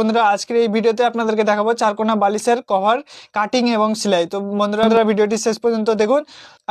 বন্ধুরা আজকের এই ভিডিওতে আপনাদেরকে দেখাবো চারকোনা বালিশের কভার কাটিং এবং সেলাই। তো বন্ধুরা আপনারা ভিডিওটি শেষ পর্যন্ত দেখুন।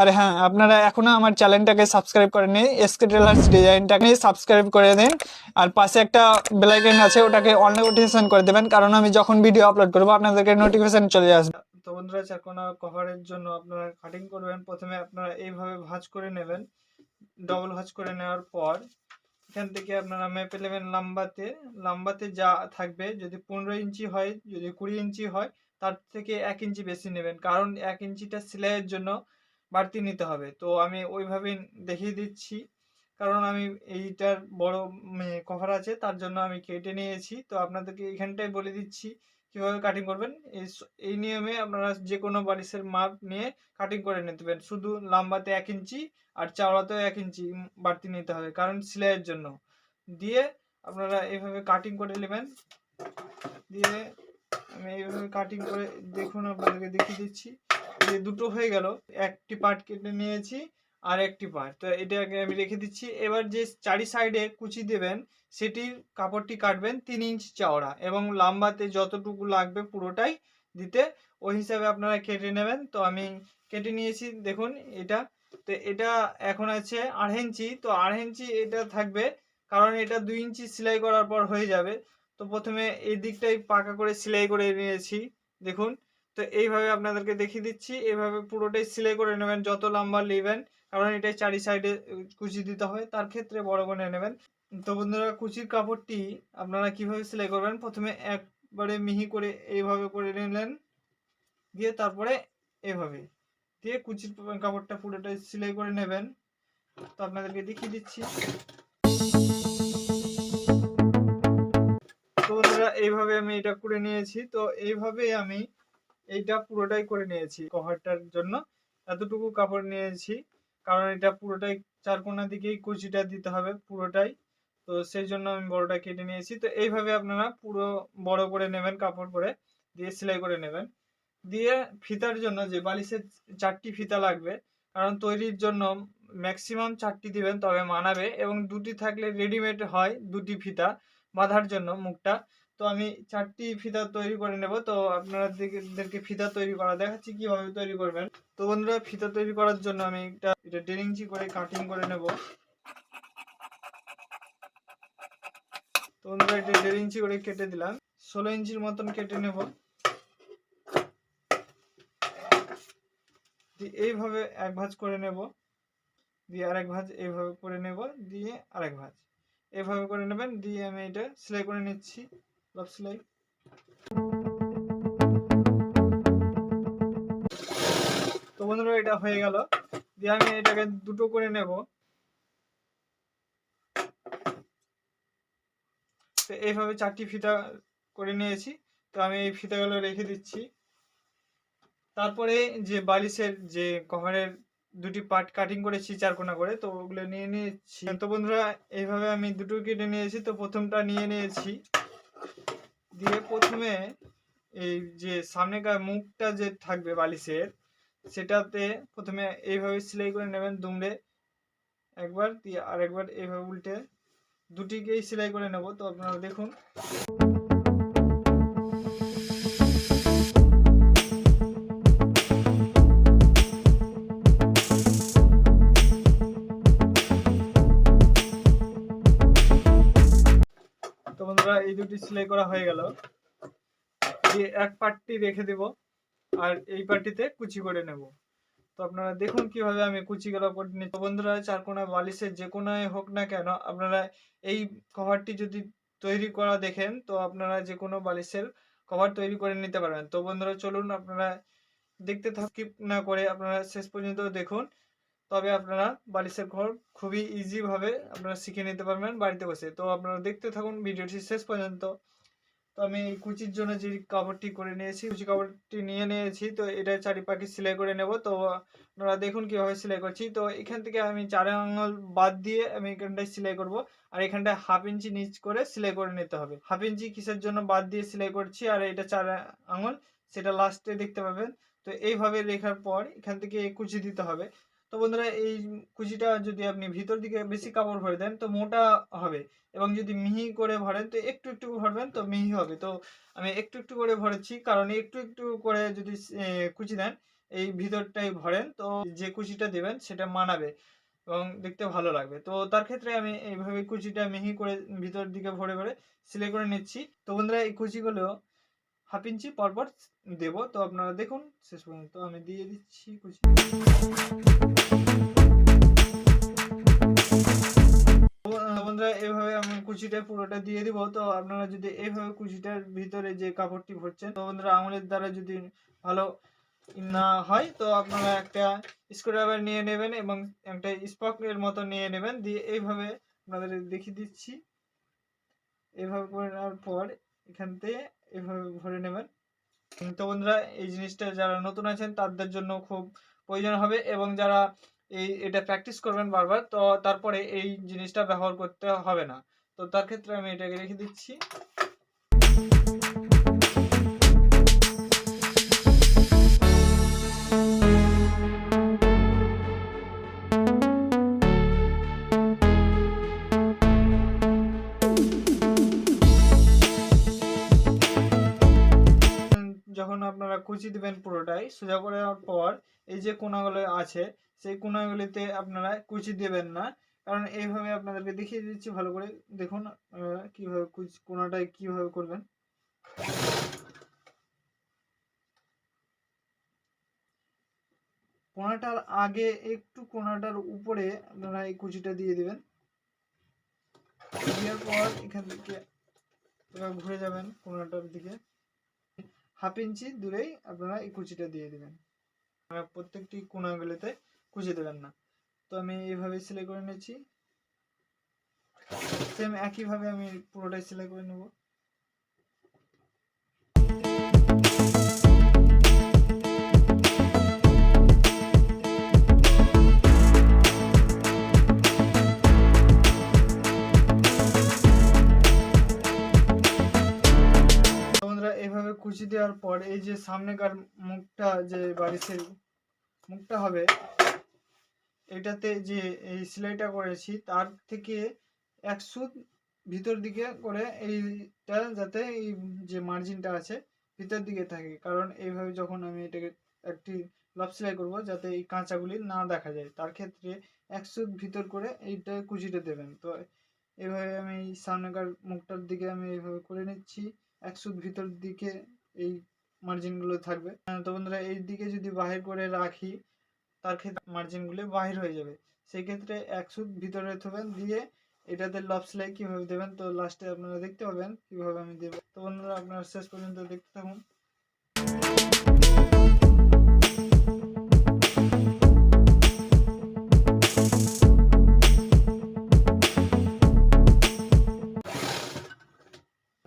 আর হ্যাঁ আপনারা এখনও আমার চ্যানেলটাকে সাবস্ক্রাইব করেননি এসকে টেলার্স ডিজাইনটাকে সাবস্ক্রাইব করে দিন। আর পাশে একটা বেলাইকন আছে ওটাকে অন নোটিফিকেশন করে দেবেন কারণ আমি যখন ভিডিও আপলোড করব আপনাদেরকে নোটিফিকেশন চলে আসবে। তো বন্ধুরা চারকোনা কভারের জন্য আপনারা কাটিং করবেন। প্রথমে আপনারা এইভাবে ভাঁজ করে নেবেন ডবল ভাঁজ করে নেওয়ার পর এখান থেকে আপনারা মেপে নেবেন লাম্বাতে লাম্বাতে যা থাকবে, যদি পনেরো ইঞ্চি হয়, যদি কুড়ি ইঞ্চি হয়, তার থেকে এক ইঞ্চি বেশি নেবেন। কারণ এক ইঞ্চিটা সেলাইয়ের জন্য বাড়তি নিতে হবে। তো আমি ওইভাবে দেখিয়ে দিচ্ছি। কারণ আমি এইটার বড় কভার আছে, তার জন্য আমি কেটে নিয়েছি। তো আপনাদেরকে এখানটায় বলে দিচ্ছি। কীভাবে কাটিং করবেন? এই নিয়মে আপনারা যে কোনো বালিশের মাপ নিয়ে কাটিং করে নিতে পারেন। শুধু লম্বাতে এক ইঞ্চি আর চওড়াতেও এক ইঞ্চি বাড়তি নিতে হবে, কারণ সেলাইয়ের জন্য। দিয়ে আপনারা এইভাবে কাটিং করে নেবেন। দিয়ে আমি এইভাবে কাটিং করে, দেখুন আপনাদেরকে দেখিয়ে দিচ্ছি। যে দুটো হয়ে গেল। একটি পার্ট কেটে নিয়েছি। আর একটি পার্ট তো এটাকে আমি রেখে দিচ্ছি। এবার যে চারি সাইডে কুচি দেবেন, সেটির কাপড়টি কাটবেন তিন ইঞ্চি চওড়া এবং লম্বাতে যতটুকু লাগবে পুরোটাই দিতে। ওই হিসাবে আপনারা কেটে নেবেন। তো আমি কেটে নিয়েছি, দেখুন এটা। তো এটা এখন আছে আড়াই ইঞ্চি তো আড়াই ইঞ্চি এটা থাকবে, কারণ এটা দুই ইঞ্চি সেলাই করার পর হয়ে যাবে। তো প্রথমে এই দিকটাই পাকা করে সেলাই করে নিয়েছি, দেখুন। তো এইভাবে আপনাদেরকে দেখিয়ে দিচ্ছি। এইভাবে পুরোটাই সেলাই করে নেবেন। যত লম্বা নেবেন কারণ এটাই চারি সাইডে কুচি দিতে হয়। তার ক্ষেত্রে বড় করে নেবেন। তো বন্ধুরা, কুচির কাপড়টি আপনারা কীভাবে সেলাই করবেন? প্রথমে একবারে মিহি করে এইভাবে করে নিলেন। দিয়ে তারপরে এভাবে দিয়ে কুচির কাপড়টা পুরোটাই সেলাই করে নেবেন। তো আপনাদেরকে দেখিয়ে দিচ্ছি। তো বন্ধুরা, এইভাবে আমি এটা করে নিয়েছি। তো এইভাবে আমি এইটা পুরোটাই করে নিয়েছি কভারটার জন্য। এতটুকু কাপড় নিয়েছি। কারণ এটা পুরোটাই চার কোনা দিকেই কুচিটা দিতে হবে পুরোটাই। তো সেই জন্য আমি বড়টা কেটে নিয়েছি। তো এইভাবে আপনারা পুরো বড় করে নেবেন, কাপড় করে দিয়ে সেলাই করে নেবেন। দিয়ে ফিতার জন্য যে বালিশের চারটি ফিতা লাগবে, কারণ তৈরির জন্য ম্যাক্সিমাম চারটি দিবেন তবে মানাবে এবং দুটি থাকলে রেডিমেড হয় দুটি ফিতা বাঁধার জন্য মুখটা। তো আমি চারটি ফিতা তৈরি করে নেব। তো আপনাদেরকে ফিতা তৈরি করা দেখাচ্ছি, কীভাবে তৈরি করবেন। তো বন্ধুরা, ফিতা তৈরি করার জন্য আমি এটা এটা ইঞ্চি করে কাটিং করে নেব। তো বন্ধুরা, এটা দেড় ইঞ্চি করে কেটে দিলাম। ষোলো ইঞ্চির মতন কেটে নেব। দিয়ে এইভাবে এক ভাঁজ করে নেব। দিয়ে আরেক ভাঁজ এইভাবে করে নেব। দিয়ে আরেক ভাঁজ। এইভাবে করে নেবেন। দিয়ে আমি এটা সেলাই করে নিচ্ছি। লব সেলাই তো বন্ধুরা, এটা হয়ে গেল। দিয়ে আমি এটাকে দুটো করে নেব। তো এইভাবে চারটি ফিতা করে নিয়েছি। তো আমি এই ফিতাগুলো রেখে দিচ্ছি। তারপরে যে বালিশের যে কভারের দুটি পার্ট কাটিং করেছি চারকোনা করে, তো ওগুলো নিয়ে নিয়েছি। তো বন্ধুরা, এইভাবে আমি দুটো কেটে নিয়েছি। তো প্রথমটা নিয়ে নিয়েছি। দিয়ে প্রথমে এই যে সামনেকার মুখটা যে থাকবে বালিশের, সেটাতে প্রথমে এইভাবে সেলাই করে নেবেন দুমড়ে। একবার দিয়ে আরেকবার এইভাবে উল্টে দুটিকেই সেলাই করে নেব। তো আপনারা দেখুন। দুটি সেলাই করা হয়ে গেল। দিয়ে এক পার্টটি রেখে দেব আর এই পার্টিতে কুচি করে নেব। তো আপনারা দেখুন কীভাবে আমি কুচি গুলো করে নিই তো বন্ধুরা, চারকোনা বালিশের যে কোনায় হোক না কেন, আপনারা এই কভারটি যদি তৈরি করা দেখেন, তো আপনারা যে কোনো বালিশের কভার তৈরি করে নিতে পারবেন। তো বন্ধুরা, চলুন আপনারা দেখতে থাকি না করে আপনারা শেষ পর্যন্ত দেখুন। তবে আপনারা বালিশের ঘর খুবই ইজিভাবে আপনারা শিখে নিতে পারবেন বাড়িতে বসে। তো আপনারা দেখতে থাকুন ভিডিওটি শেষ পর্যন্ত। তো আমি এই কুচির জন্য যে কাপড়টি করে নিয়েছি, কুচি কাপড়টি নিয়ে নিয়েছি, তো এটা চারিপাখে সেলাই করে নেব। তো আপনারা দেখুন কীভাবে সেলাই করছি। তো এখান থেকে আমি চার আঙুল বাদ দিয়ে আমি এখানটায় সেলাই করব। আর এখানটায় হাফ ইঞ্চি নিচ করে সেলাই করে নিতে হবে। হাফ ইঞ্চি কিসের জন্য বাদ দিয়ে সেলাই করছি? আর এটা চার আঙুল সেটা লাস্টে দেখতে পাবেন। তো এইভাবে রেখার পর এখান থেকে কুচি দিতে হবে। তো বন্ধুরা, এই কুচিটা যদি আপনি ভিতর দিকে বেশি কাপড় ভরে দেন, তো মোটা হবে। এবং যদি মিহি করে ভরেন, তো একটু একটু ভরবেন, তো মিহি হবে। তো আমি একটু একটু করে ভরেছি, কারণ একটু একটু করে যদি কুচি দেন, এই ভিতরটাই ভরেন, তো যে কুচিটা দেবেন, সেটা মানাবে এবং দেখতে ভালো লাগবে। তো তার ক্ষেত্রে আমি এইভাবে কুচিটা মিহি করে ভিতর দিকে ভরে ভরে সেলাই করে নিচ্ছি। তো বন্ধুরা, এই কুচিগুলো হাফ ইঞ্চি পরপর দেব। তো আপনারা দেখুন, শেষ পর্যন্ত আমি দিয়ে দিচ্ছি কুচি। বন্ধুরা এইভাবে আমি কুচিটা পুরোটা দিয়ে দিব। তো আপনারা যদি এইভাবে কুচিটার ভিতরে যে কাপড়টি ভরছেন, তো বন্ধুরা আঙুলের দ্বারা যদি ভালো না হয়, তো আপনারা একটা স্ক্রুড্রাইভার নিয়ে নেবেন এবং একটা স্পকের মতো নিয়ে নেবেন। দিয়ে এইভাবে আপনাদের দেখিয়ে দিচ্ছি। এভাবে করে নেওয়ার পর এখান থেকে এভাবে ভরে নেবেন। তো বন্ধুরা, এই জিনিসটা যারা নতুন আছেন, তাদের জন্য খুব প্রয়োজন হবে। এবং যারা এই, এটা প্র্যাকটিস করবেন বারবার, তো তারপরে এই জিনিসটা ব্যবহার করতে হবে না। তো তার ক্ষেত্রে আমি এটাকে রেখে দিচ্ছি। যখন আপনারা কুচি দিবেন পুরোটাই, সোজা করার পর এই যে কোনাগুলো আছে সেই কোনাগুলিতে আপনারা কুচি দেবেন না। কারণ এইভাবে আপনাদেরকে দেখিয়ে দিচ্ছি, ভালো করে দেখুন কীভাবে কুচি, কোনাটায় কীভাবে করবেন। কোনাটার আগে একটু কোনাটার উপরে আপনারা এই কুচিটা দিয়ে দিবেন। দেওয়ার পর এখান থেকে ঘুরে যাবেন কোনাটার দিকে। হাফ ইঞ্চি দূরেই আপনারা এই কুচিটা দিয়ে দিবেন। প্রত্যেকটি কোনাগুলিতে কুচি দেবেন না। তো আমি এইভাবে সেলাই করে নিয়েছি। সেম একইভাবে আমি পুরোটাই সেলাই করে নেব। এইভাবে কুচি দেওয়ার পর এই যে সামনেকার মুখটা যে বারিশের মুখটা হবে এটাতে যে এই সেলাইটা করেছি, তার থেকে এক সুত ভিতর দিকে করে এইটা যাতে এই যে মার্জিনটা আছে, ভিতর দিকে থাকে। কারণ এইভাবে যখন আমি এটাকে একটি লাভ সেলাই করব, যাতে এই কাঁচাগুলি না দেখা যায়, তার ক্ষেত্রে এক সুত ভিতর করে এইটা কুচিটা দেবেন। তো এইভাবে আমি সামনেকার মুখটার দিকে আমি এইভাবে করে নিচ্ছি, এক সুত ভিতর দিকে এই মার্জিনগুলো থাকবে। তো বন্ধুরা এই দিকে যদি বাহির করে রাখি তার ক্ষেত্রে মার্জিনগুলো বাহির হয়ে যাবে। সেই ক্ষেত্রে এক সুদ ভিতরে থবেন, দিয়ে এটাতে লব সেলাই কীভাবে দেবেন? তো লাস্টে আপনারা দেখতে পাবেন কীভাবে আমি দেবো। তো বন্ধুরা, আপনারা শেষ পর্যন্ত দেখতে থাকুন।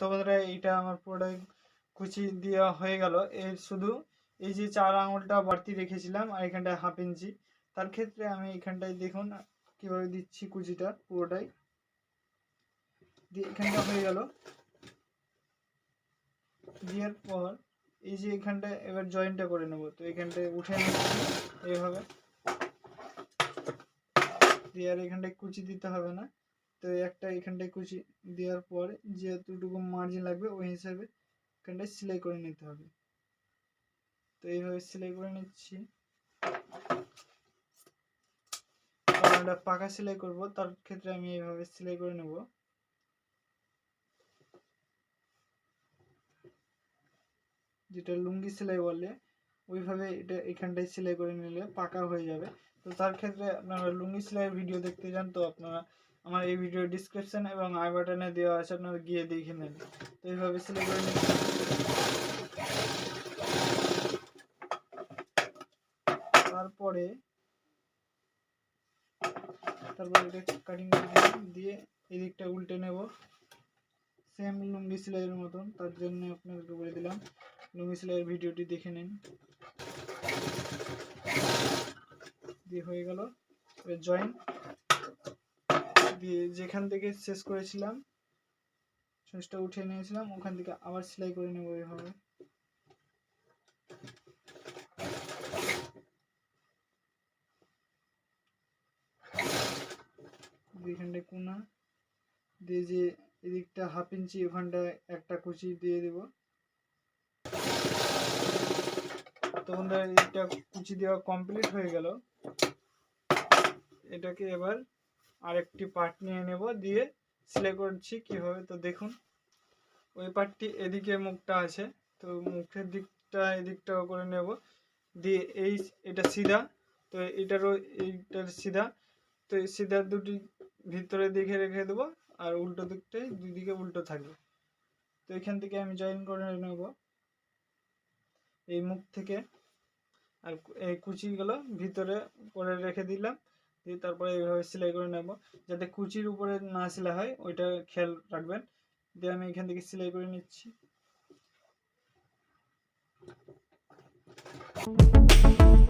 তো বন্ধুরা, এইটা আমার পুরোটাই কুচি দেওয়া হয়ে গেল। এর শুধু এই যে চার আঙুলটা বাড়তি রেখেছিলাম আর এখানটায় হাফ ইঞ্চি, তার ক্ষেত্রে আমি এখানটায় দেখুন কীভাবে দিচ্ছি কুচিটা পুরোটাই। দিয়ে এখানটা হয়ে গেল। দেওয়ার পর এই যে এখানটায় এবার জয়েন্টটা করে নেব। তো এখানটায় উঠে নিচ্ছি এইভাবে। দিয়ে আর এখানটায় কুচি দিতে হবে না। তো একটা এখানটায় কুচি দেওয়ার পর যেহেতুটুকু মার্জিন লাগবে, ওই হিসাবে এখানটায় সেলাই করে নিতে হবে। তো এইভাবে সেলাই করে নিচ্ছি। এটা পাকা সেলাই করব, তার ক্ষেত্রে আমি এইভাবে সেলাই করে নেব। যেটা লুঙ্গি সেলাই বলে, ওইভাবে এটা এখানটায় সেলাই করে নিলে পাকা হয়ে যাবে। তো তার ক্ষেত্রে আপনারা লুঙ্গি সেলাইয়ের ভিডিও দেখতে যান, তো আপনারা আমার এই ভিডিও ডিসক্রিপশন এবং আই বাটনে দেওয়া আছে, আপনারা গিয়ে দেখে নেন তো এইভাবে সেলাই করে নিচ্ছি। তারপরে তারপরে এটা কাটিং দিয়ে এই দিকটা উল্টে নেব। সেম লুঙ্গি সেলাইয়ের মতন, তার জন্য আপনাদেরকে বলে দিলাম। লুঙ্গি সেলাইয়ের ভিডিওটি দেখে নিন। দিয়ে হয়ে গেল। জয়েন দিয়ে যেখান থেকে শেষ করেছিলাম শেষটা উঠিয়ে নিয়েছিলাম, ওখান থেকে আবার সেলাই করে নেব এইভাবে এখানটায় কোনা, দিয়ে যে এদিকটা হাফ ইঞ্চি ওখানটায় একটা কুচি দিয়ে দেব। তো বন্ধুরা এদিকটা কুচি দেওয়া কমপ্লিট হয়ে গেল। এটাকে এবার আরেকটি পার্ট নিয়ে নেব, দিয়ে সেলাই করছি কীভাবে, তো দেখুন, ওই পার্টটি এদিকে মুখটা আছে, তো মুখের দিকটা, এদিকটা করে নেব। দিয়ে এই, এটা সিধা, তো এটারও এইটার সিধা, তো এই সিধা দুটি ভিতরে দিকে রেখে দেবো, আর উল্টো দিকটাই দুই দিকে উল্টো থাকবে তো এখান থেকে আমি জয়েন করে নেব। এই মুখ থেকে আর এই কুচিগুলো ভিতরে করে রেখে দিলাম, দিয়ে তারপরে এইভাবে সেলাই করে নেব। যাতে কুচির উপরে না সেলাই হয়, ওইটা খেয়াল রাখবেন। দিয়ে আমি এখান থেকে সেলাই করে নিচ্ছি। আপনারা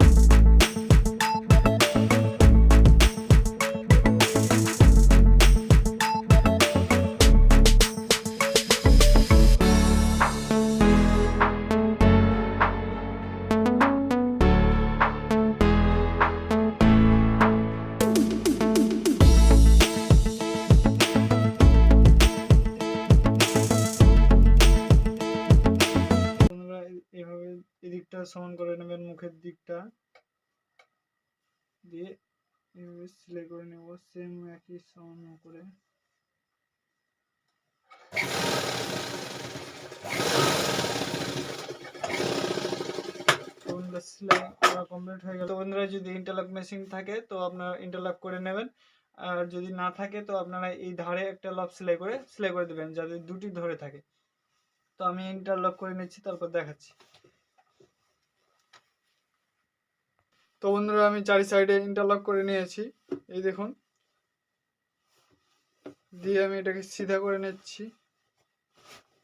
সমান করে নেবেন মুখের দিকটা। দিয়ে সেলাই করে নেব সেম একই সমান করে কমপ্লিট হয়ে গেল। বন্ধুরা, যদি ইন্টারলক মেশিন থাকে, তো আপনারা ইন্টারলক করে নেবেন। আর যদি না থাকে, তো আপনারা এই ধারে একটা লক সেলাই করে সেলাই করে দেবেন, যাতে দুটি ধরে থাকে। তো আমি ইন্টারলক করে নিচ্ছি, তারপর দেখাচ্ছি। তো বন্ধুরা, আমি চারি সাইডে ইন্টারলক করে নিয়েছি। এই দেখুন। দিয়ে আমি এটাকে সিধা করে নিচ্ছি।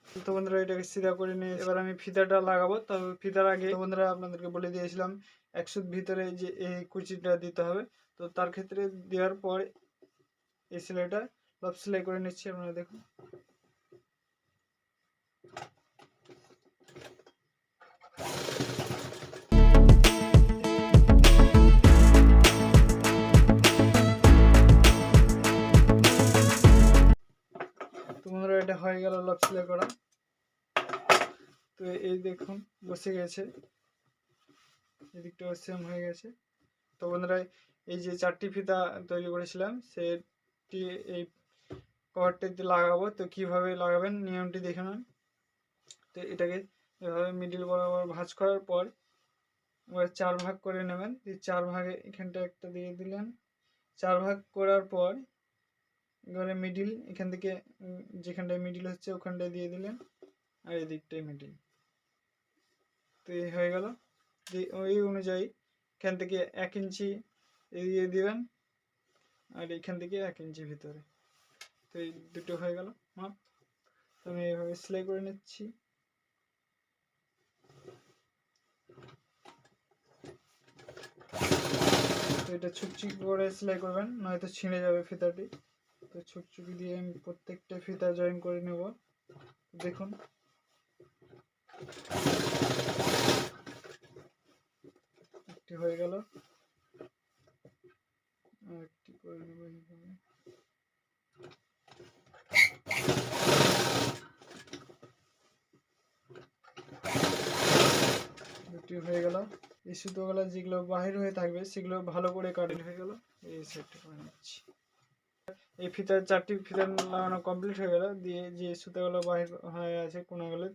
তো বন্ধুরা, এটাকে সিধা করে নিয়ে এবার আমি ফিতাটা লাগাবো। তো ফিতার আগে বন্ধুরা, আপনাদেরকে বলে দিয়েছিলাম একশো ভিতরে যে এই কুচিটা দিতে হবে। তো তার ক্ষেত্রে দেওয়ার পর এই সেলাইটা লব সেলাই করে নিচ্ছি আপনারা দেখুন। তো এটা হয়ে গেল লব সেলাই করা। তো এই দেখুন, বসে গেছে। এদিকটাও সেম হয়ে গেছে। তো বন্ধুরা, এই যে চারটি ফিতা তৈরি করেছিলাম, সেটি এই কভারটিতে লাগাবো। তো কীভাবে লাগাবেন নিয়মটি দেখে নেন। তো এটাকে এভাবে মিডিল বরাবর ভাঁজ করার পর এবার চার ভাগ করে নেবেন। চার ভাগে এখানটা একটা দিয়ে দিলেন। চার ভাগ করার পর এবারে মিডিল এখান থেকে যেখানটায় মিডিল হচ্ছে, ওখানটায় দিয়ে দিলেন, আর এদিকটাই মিডিল তো এই হয়ে গেল। ওই অনুযায়ী এখান থেকে এক ইঞ্চি এগিয়ে দিবেন আর এখান থেকে এক ইঞ্চি ভিতরে। তো এই দুটো হয়ে গেল মাপ। তো আমি এইভাবে সেলাই করে নিচ্ছি। এটা ছুকছুকি করে সেলাই করবেন, নয়তো ছিঁড়ে যাবে ফিতাটি। তো ছুকছুকি দিয়ে আমি প্রত্যেকটা ফিতা জয়েন করে নেব। দেখুন। একটি হয়ে গেল। একটি করে নেব এইভাবে। দুটি হয়ে গেল। এই সুতোগুলো যেগুলো বাহির হয়ে থাকবে, সেগুলো ভালো করে কাটিং হয়ে গেল। এই সেটটা করে নিচ্ছি। এই ফিতার চারটি ফিতার লাগানো কমপ্লিট হয়ে গেল। দিয়ে যে সুতোগুলো বাহির হয়ে আছে, কোনাগুলো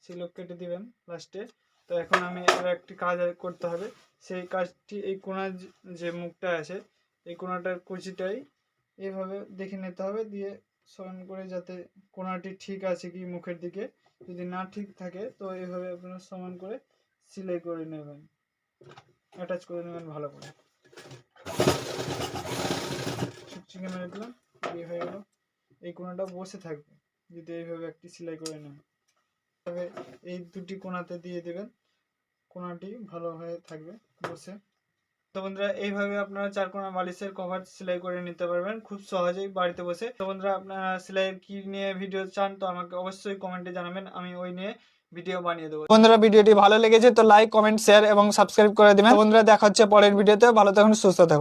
সেগুলো কেটে দিবেন লাস্টে তো এখন আমি আর একটি কাজ করতে হবে। সেই কাজটি, এই কোনার যে- মুখটা আছে, এই কোনাটার কুচিটাই এভাবে দেখে নিতে হবে। দিয়ে সমান করে যাতে কোনাটি ঠিক আছে কি মুখের দিকে। যদি না ঠিক থাকে, তো এইভাবে আপনারা সমান করে সেলাই করে নেবেন। অ্যাটাচ করে নেবেন ভালো করে। চিকচিকে মেরে দিলাম এই হয়ে গেল। এই কোনাটা বসে থাকবে, যদি এইভাবে একটি সেলাই করে নেন। তবে এই দুটি কোনাতে দিয়ে দেবেন, কোনাটি ভালো হয়ে থাকবে, বসে। তো বন্ধুরা, এইভাবে আপনারা চার কোনা বালিশের কভার সেলাই করে নিতে পারবেন, খুব সহজেই বাড়িতে বসে। তো বন্ধুরা, আপনারা সেলাইয়ের কি নিয়ে ভিডিও চান, তো আমাকে অবশ্যই কমেন্টে জানাবেন, আমি ওই নিয়ে ভিডিও বানিয়ে দেবো। বন্ধুরা ভিডিওটি ভালো লেগেছে, তো লাইক কমেন্ট শেয়ার এবং সাবস্ক্রাইব করে দেবেন। বন্ধুরা, দেখা হচ্ছে পরের ভিডিওতে ভালো থাকুন, সুস্থ থাকুন।